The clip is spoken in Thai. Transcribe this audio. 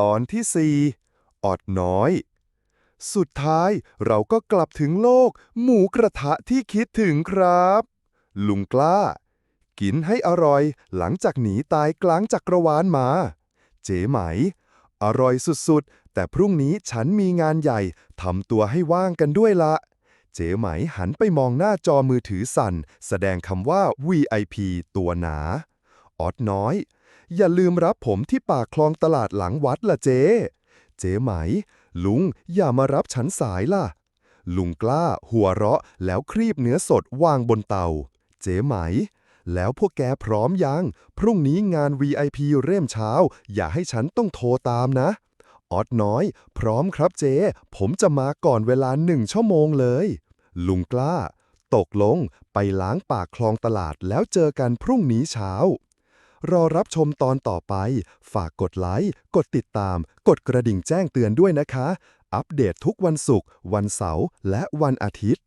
ตอนที่ 4 ออดน้อย สุดท้ายเราก็กลับถึงโลก หมูกระทะที่คิดถึงครับ ลุงกล้า กินให้อร่อยหลังจากหนีตายกลางจักรวาลมา เจ๊ไหม อร่อยสุดๆ แต่พรุ่งนี้ฉันมีงานใหญ่ทำตัวให้ว่างกันด้วยละเจ๊ไหมหันไปมองหน้าจอมือถือสั่น แสดงคำว่า VIP ตัวหนา ออดน้อย อย่าลืมรับผมที่ปากคลองตลาดหลังวัดล่ะเจ๊ เจ๊ไหม ลุงอย่ามารับฉันสายล่ะ ลุงกล้า หัวเราะแล้วครีบเนื้อสดวางบนเตา เจ๊ไหม แล้วพวกแกพร้อมยัง พรุ่งนี้งาน VIP เริ่มเช้า อย่าให้ฉันต้องโทรตามนะ ออดน้อย พร้อมครับเจ๊ ผมจะมาก่อนเวลาหนึ่งชั่วโมงเลย ลุงกล้า ตกลงไปล้างปากคลองตลาดแล้วเจอกันพรุ่งนี้เช้า รอรับชมตอนต่อไป ฝากกดไลค์ กดติดตาม กดกระดิ่งแจ้งเตือนด้วยนะคะ อัปเดตทุกวันศุกร์ วันเสาร์ และวันอาทิตย์